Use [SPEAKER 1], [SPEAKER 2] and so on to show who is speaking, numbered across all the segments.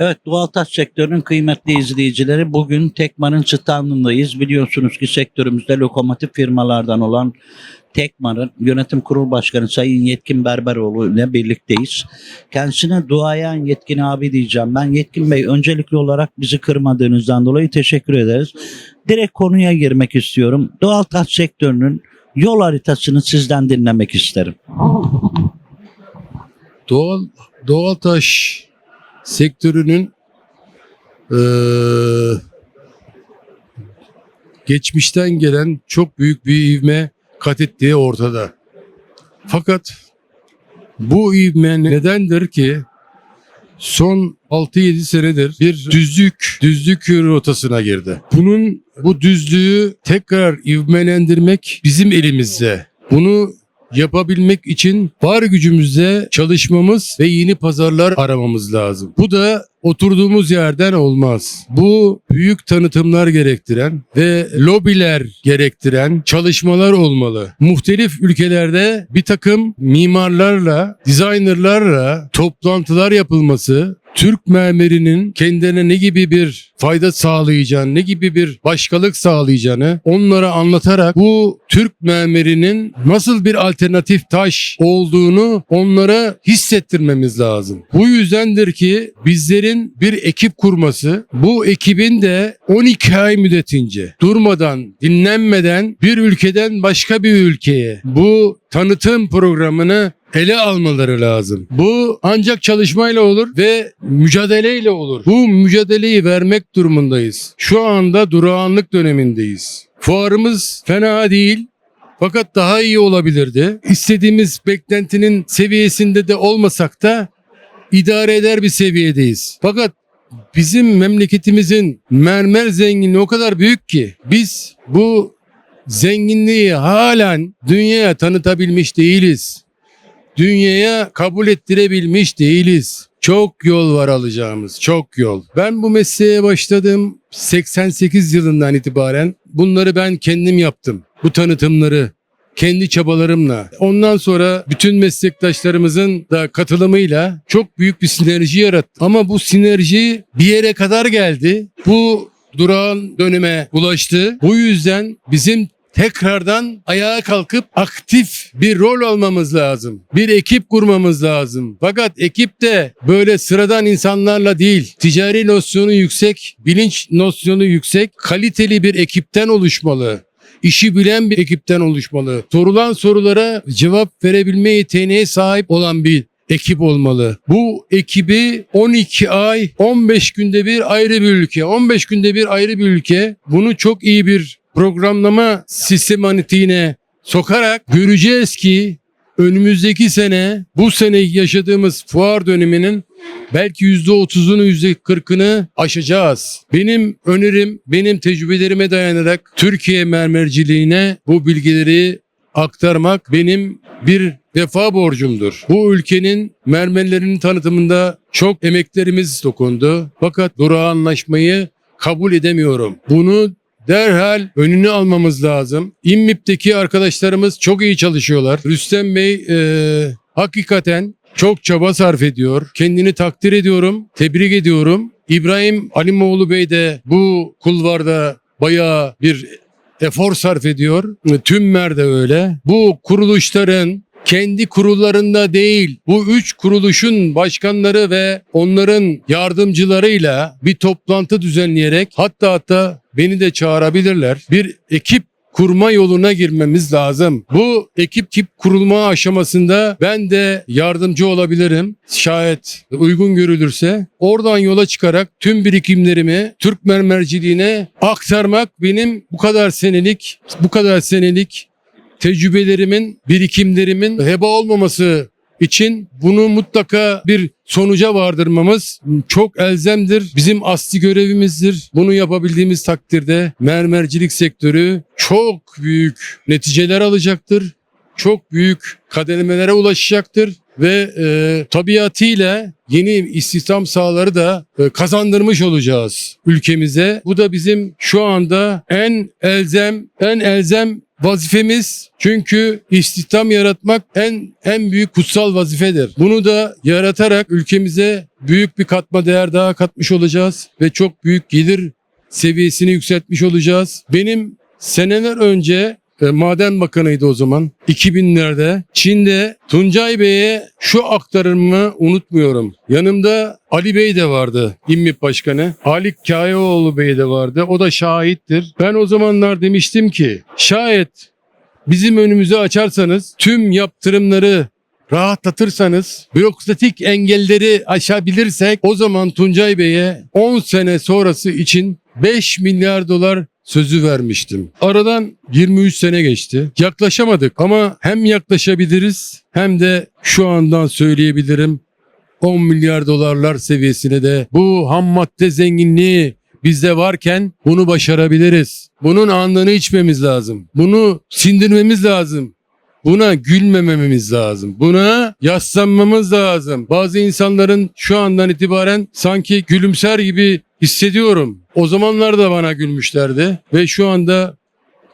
[SPEAKER 1] Evet doğal taş sektörünün kıymetli izleyicileri bugün Tekmar'ın standındayız. Biliyorsunuz ki sektörümüzde lokomotif firmalardan olan Tekmar'ın yönetim kurul başkanı Sayın Yetkin Berberoğlu ile birlikteyiz. Kendisine duayen Yetkin abi diyeceğim. Ben Yetkin Bey öncelikli olarak bizi kırmadığınızdan dolayı teşekkür ederiz. Direkt konuya girmek istiyorum. Doğal taş sektörünün yol haritasını sizden dinlemek isterim.
[SPEAKER 2] Doğal doğal taş sektörünün eee, geçmişten gelen çok büyük bir ivme kat ettiği ortada. Fakat bu ivme nedendir ki son 6-7 senedir bir düzlük, düzlük rotasına girdi. Bunun bu düzlüğü tekrar ivmelendirmek bizim elimizde. Bunu yapabilmek için var gücümüzle çalışmamız ve yeni pazarlar aramamız lazım. Bu da oturduğumuz yerden olmaz. Bu büyük tanıtımlar gerektiren ve lobiler gerektiren çalışmalar olmalı. Muhtelif ülkelerde bir takım mimarlarla, designerlarla toplantılar yapılması, Türk mermerinin kendine ne gibi bir fayda sağlayacağını, ne gibi bir başkalık sağlayacağını onlara anlatarak bu Türk mermerinin nasıl bir alternatif taş olduğunu onlara hissettirmemiz lazım. Bu yüzdendir ki bizlerin bir ekip kurması, bu ekibin de 12 ay müddetince durmadan, dinlenmeden bir ülkeden başka bir ülkeye bu tanıtım programını ele almaları lazım. Bu ancak çalışmayla olur ve mücadeleyle olur. Bu mücadeleyi vermek durumundayız. Şu anda durağanlık dönemindeyiz. Fuarımız fena değil. Fakat daha iyi olabilirdi. İstediğimiz beklentinin seviyesinde de olmasak da idare eder bir seviyedeyiz. Fakat bizim memleketimizin mermer zenginliği o kadar büyük ki biz bu zenginliği halen dünyaya tanıtabilmiş değiliz. Dünyaya kabul ettirebilmiş değiliz. Çok yol var alacağımız, çok yol. Ben bu mesleğe başladım 88 yılından itibaren. Bunları ben kendim yaptım. Bu tanıtımları kendi çabalarımla. Ondan sonra bütün meslektaşlarımızın da katılımıyla çok büyük bir sinerji yarattı. Ama bu sinerji bir yere kadar geldi. Bu durağan döneme ulaştı. Bu yüzden bizim tekrardan ayağa kalkıp aktif bir rol almamız lazım. Bir ekip kurmamız lazım. Fakat ekip de böyle sıradan insanlarla değil, ticari nosyonu yüksek, bilinç nosyonu yüksek, kaliteli bir ekipten oluşmalı. İşi bilen bir ekipten oluşmalı. Sorulan sorulara cevap verebilme yeteneğine sahip olan bir ekip olmalı. Bu ekibi 12 ay, 15 günde bir ayrı bir ülke, 15 günde bir ayrı bir ülke. Bunu çok iyi bir programlama sistematiğine sokarak göreceğiz ki önümüzdeki sene bu sene yaşadığımız fuar döneminin belki %30'unu %40'ını aşacağız. Benim önerim benim tecrübelerime dayanarak Türkiye mermerciliğine bu bilgileri aktarmak benim bir vefa borcumdur. Bu ülkenin mermerlerinin tanıtımında çok emeklerimiz dokundu. Fakat Dura Anlaşmayı kabul edemiyorum. Bunu derhal önünü almamız lazım. İmmip'teki arkadaşlarımız çok iyi çalışıyorlar. Rüstem Bey e, hakikaten çok çaba sarf ediyor. Kendini takdir ediyorum, tebrik ediyorum. İbrahim Alimoğlu Bey de bu kulvarda bayağı bir efor sarf ediyor. Tümmer de öyle. Bu kuruluşların kendi kurullarında değil bu üç kuruluşun başkanları ve onların yardımcılarıyla bir toplantı düzenleyerek hatta hatta beni de çağırabilirler. Bir ekip kurma yoluna girmemiz lazım. Bu ekip kip kurulma aşamasında ben de yardımcı olabilirim. Şayet uygun görülürse oradan yola çıkarak tüm birikimlerimi Türk mermerciliğine aktarmak benim bu kadar senelik bu kadar senelik tecrübelerimin, birikimlerimin heba olmaması için bunu mutlaka bir sonuca vardırmamız çok elzemdir. Bizim asli görevimizdir. Bunu yapabildiğimiz takdirde mermercilik sektörü çok büyük neticeler alacaktır. Çok büyük kademelere ulaşacaktır ve e, tabiatıyla yeni istihdam sahaları da e, kazandırmış olacağız ülkemize. Bu da bizim şu anda en elzem en elzem vazifemiz çünkü istihdam yaratmak en en büyük kutsal vazifedir. Bunu da yaratarak ülkemize büyük bir katma değer daha katmış olacağız ve çok büyük gelir seviyesini yükseltmiş olacağız. Benim seneler önce Maden Bakanıydı o zaman 2000'lerde. Çin'de Tuncay Bey'e şu aktarımı unutmuyorum. Yanımda Ali Bey de vardı İMMİ Başkanı. Ali Kayaoğlu Bey de vardı. O da şahittir. Ben o zamanlar demiştim ki şayet bizim önümüzü açarsanız tüm yaptırımları rahatlatırsanız, bürokratik engelleri aşabilirsek o zaman Tuncay Bey'e 10 sene sonrası için 5 milyar dolar sözü vermiştim. Aradan 23 sene geçti. Yaklaşamadık ama hem yaklaşabiliriz hem de şu andan söyleyebilirim 10 milyar dolarlar seviyesine de bu ham madde zenginliği bizde varken bunu başarabiliriz. Bunun andını içmemiz lazım. Bunu sindirmemiz lazım. Buna gülmememiz lazım. Buna yaslanmamız lazım. Bazı insanların şu andan itibaren sanki gülümser gibi hissediyorum. O zamanlar da bana gülmüşlerdi ve şu anda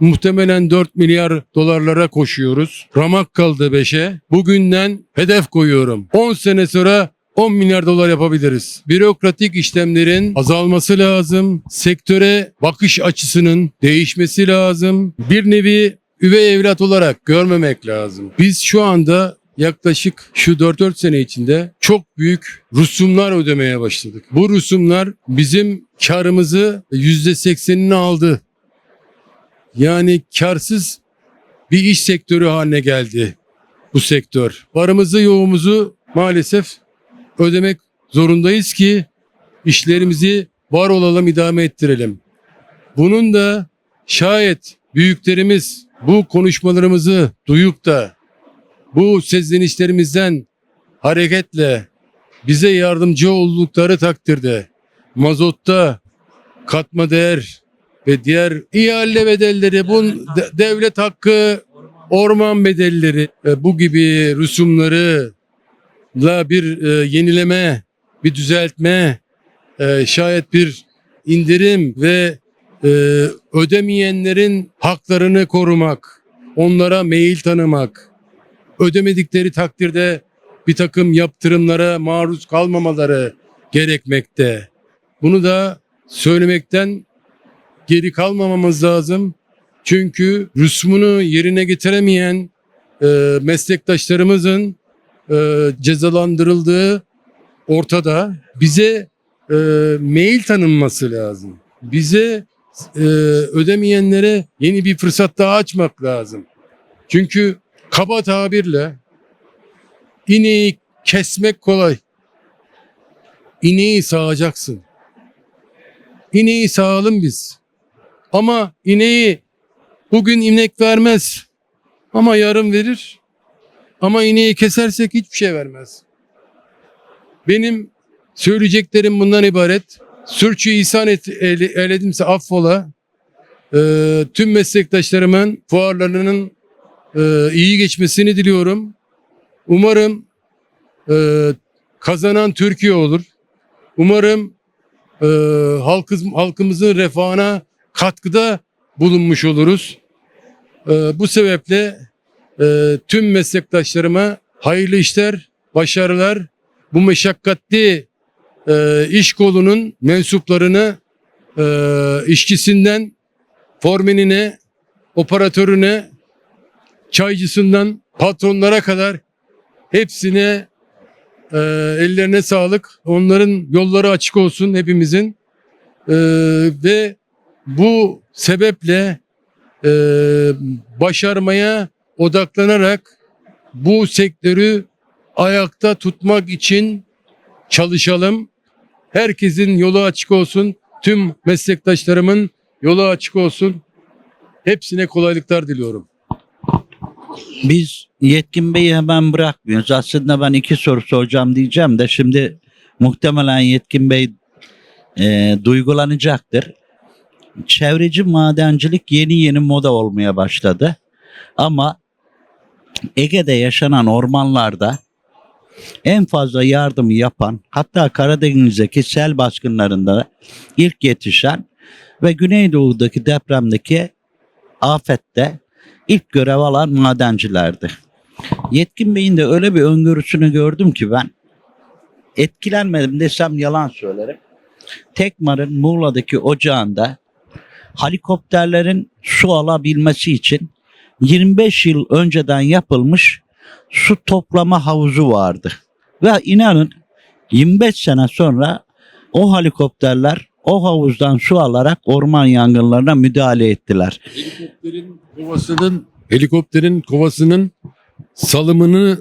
[SPEAKER 2] muhtemelen 4 milyar dolarlara koşuyoruz. Ramak kaldı 5'e. Bugünden hedef koyuyorum. 10 sene sonra 10 milyar dolar yapabiliriz. Bürokratik işlemlerin azalması lazım. Sektöre bakış açısının değişmesi lazım. Bir nevi üvey evlat olarak görmemek lazım. Biz şu anda yaklaşık şu 4-4 sene içinde çok büyük rusumlar ödemeye başladık. Bu rusumlar bizim karımızı %80'ini aldı. Yani karsız bir iş sektörü haline geldi bu sektör. Varımızı yoğumuzu maalesef ödemek zorundayız ki işlerimizi var olalım idame ettirelim. Bunun da şayet büyüklerimiz bu konuşmalarımızı duyup da bu sezlenişlerimizden hareketle bize yardımcı oldukları takdirde mazotta katma değer ve diğer ihale bedelleri, bu de- devlet hakkı, orman bedelleri bu gibi rüsumları la bir e, yenileme, bir düzeltme, e, şayet bir indirim ve e, ödemeyenlerin haklarını korumak, onlara meyil tanımak, ödemedikleri takdirde bir takım yaptırımlara maruz kalmamaları gerekmekte. Bunu da söylemekten geri kalmamamız lazım. Çünkü rüsmunu yerine getiremeyen e, meslektaşlarımızın e, cezalandırıldığı ortada. Bize e, mail tanınması lazım. Bize e, ödemeyenlere yeni bir fırsat daha açmak lazım. Çünkü kaba tabirle ineği kesmek kolay. İneği sağacaksın. İneği sağalım biz. Ama ineği bugün inek vermez. Ama yarın verir. Ama ineği kesersek hiçbir şey vermez. Benim söyleyeceklerim bundan ibaret. Sürçü ihsan et, eyle- eyledimse affola. Ee, tüm meslektaşlarımın fuarlarının e, iyi geçmesini diliyorum. Umarım e, kazanan Türkiye olur. Umarım e, halkız, halkımızın refahına katkıda bulunmuş oluruz. E, bu sebeple e, tüm meslektaşlarıma hayırlı işler, başarılar. Bu meşakkatli e, iş kolunun mensuplarını e, işçisinden formenine, operatörüne, çaycısından patronlara kadar hepsine e, ellerine sağlık. Onların yolları açık olsun hepimizin. E, ve bu sebeple e, başarmaya odaklanarak bu sektörü ayakta tutmak için çalışalım. Herkesin yolu açık olsun. Tüm meslektaşlarımın yolu açık olsun. Hepsine kolaylıklar diliyorum.
[SPEAKER 1] Biz Yetkin Bey'i hemen bırakmıyoruz. Aslında ben iki soru soracağım diyeceğim de şimdi muhtemelen Yetkin Bey e, duygulanacaktır. Çevreci madencilik yeni yeni moda olmaya başladı. Ama Ege'de yaşanan ormanlarda en fazla yardım yapan hatta Karadeniz'deki sel baskınlarında ilk yetişen ve Güneydoğu'daki depremdeki afette ilk görev alan madencilerdi. Yetkin Bey'in de öyle bir öngörüsünü gördüm ki ben etkilenmedim desem yalan söylerim. Tekmar'ın Muğla'daki ocağında helikopterlerin su alabilmesi için 25 yıl önceden yapılmış su toplama havuzu vardı. Ve inanın 25 sene sonra o helikopterler o havuzdan su alarak orman yangınlarına müdahale ettiler.
[SPEAKER 2] Helikopterin kovasının helikopterin kovasının salımını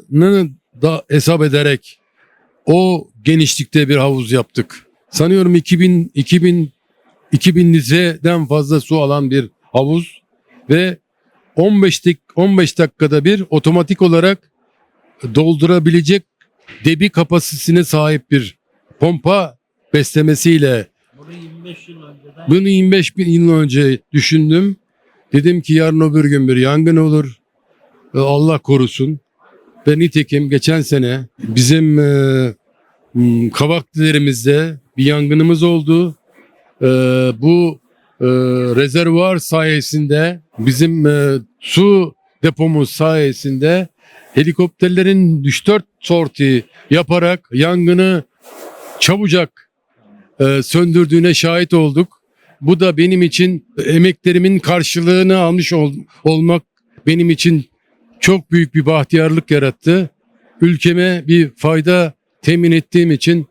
[SPEAKER 2] da hesap ederek o genişlikte bir havuz yaptık. Sanıyorum 2000 2000 2000 litreden fazla su alan bir havuz ve 15 dak 15 dakikada bir otomatik olarak doldurabilecek debi kapasitesine sahip bir pompa beslemesiyle
[SPEAKER 1] Bunu 25 yıl önceden
[SPEAKER 2] bunu 25 bin yıl önce düşündüm. Dedim ki yarın öbür gün bir yangın olur. E, Allah korusun. Ve nitekim geçen sene bizim e, Kavaklılarımızda bir yangınımız oldu. E, bu e, rezervuar sayesinde bizim e, su depomuz sayesinde helikopterlerin 3-4 sorti yaparak yangını çabucak e, söndürdüğüne şahit olduk. Bu da benim için emeklerimin karşılığını almış ol- olmak benim için çok büyük bir bahtiyarlık yarattı. Ülkeme bir fayda temin ettiğim için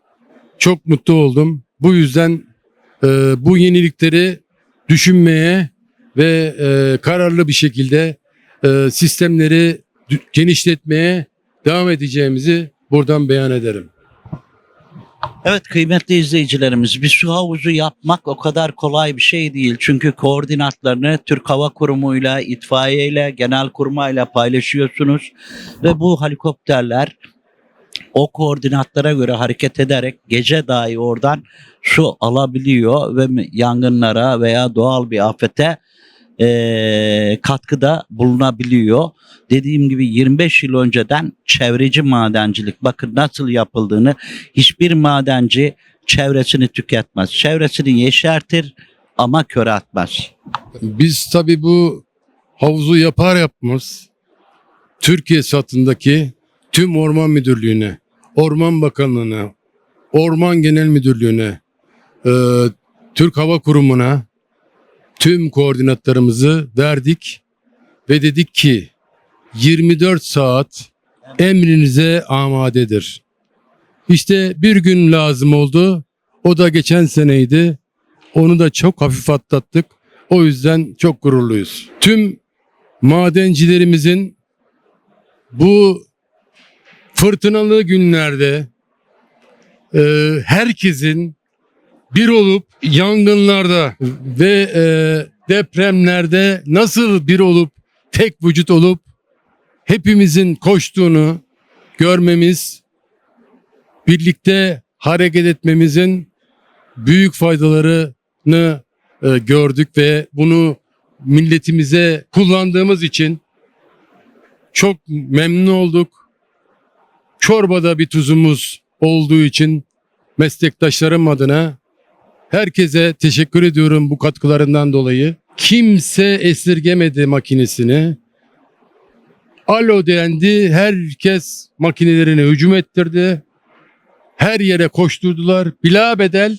[SPEAKER 2] çok mutlu oldum. Bu yüzden e, bu yenilikleri düşünmeye ve e, kararlı bir şekilde e, sistemleri genişletmeye devam edeceğimizi buradan beyan ederim.
[SPEAKER 1] Evet kıymetli izleyicilerimiz bir su havuzu yapmak o kadar kolay bir şey değil. Çünkü koordinatlarını Türk Hava Kurumu'yla, itfaiyeyle, genel kurmayla paylaşıyorsunuz. Ve bu helikopterler o koordinatlara göre hareket ederek gece dahi oradan su alabiliyor ve yangınlara veya doğal bir afete eee, katkıda bulunabiliyor. Dediğim gibi 25 yıl önceden çevreci madencilik bakın nasıl yapıldığını hiçbir madenci çevresini tüketmez. Çevresini yeşertir ama kör atmaz.
[SPEAKER 2] Biz tabii bu havuzu yapar yapmaz Türkiye satındaki tüm orman müdürlüğüne, orman bakanlığına, orman genel müdürlüğüne, e, Türk Hava Kurumu'na tüm koordinatlarımızı verdik ve dedik ki 24 saat emrinize amadedir. İşte bir gün lazım oldu. O da geçen seneydi. Onu da çok hafif atlattık. O yüzden çok gururluyuz. Tüm madencilerimizin bu fırtınalı günlerde e, herkesin bir olup yangınlarda ve e, depremlerde nasıl bir olup tek vücut olup hepimizin koştuğunu görmemiz, birlikte hareket etmemizin büyük faydalarını e, gördük ve bunu milletimize kullandığımız için çok memnun olduk. Çorbada bir tuzumuz olduğu için meslektaşlarım adına herkese teşekkür ediyorum bu katkılarından dolayı. Kimse esirgemedi makinesini. Alo dendi, herkes makinelerine hücum ettirdi. Her yere koşturdular. Bila bedel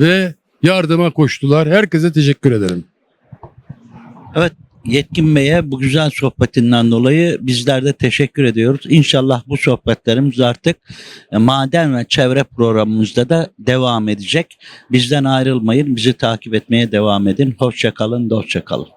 [SPEAKER 2] ve yardıma koştular. Herkese teşekkür ederim.
[SPEAKER 1] Evet Yetkin Bey'e bu güzel sohbetinden dolayı bizler de teşekkür ediyoruz. İnşallah bu sohbetlerimiz artık e, maden ve çevre programımızda da devam edecek. Bizden ayrılmayın, bizi takip etmeye devam edin. Hoşçakalın, dostça kalın.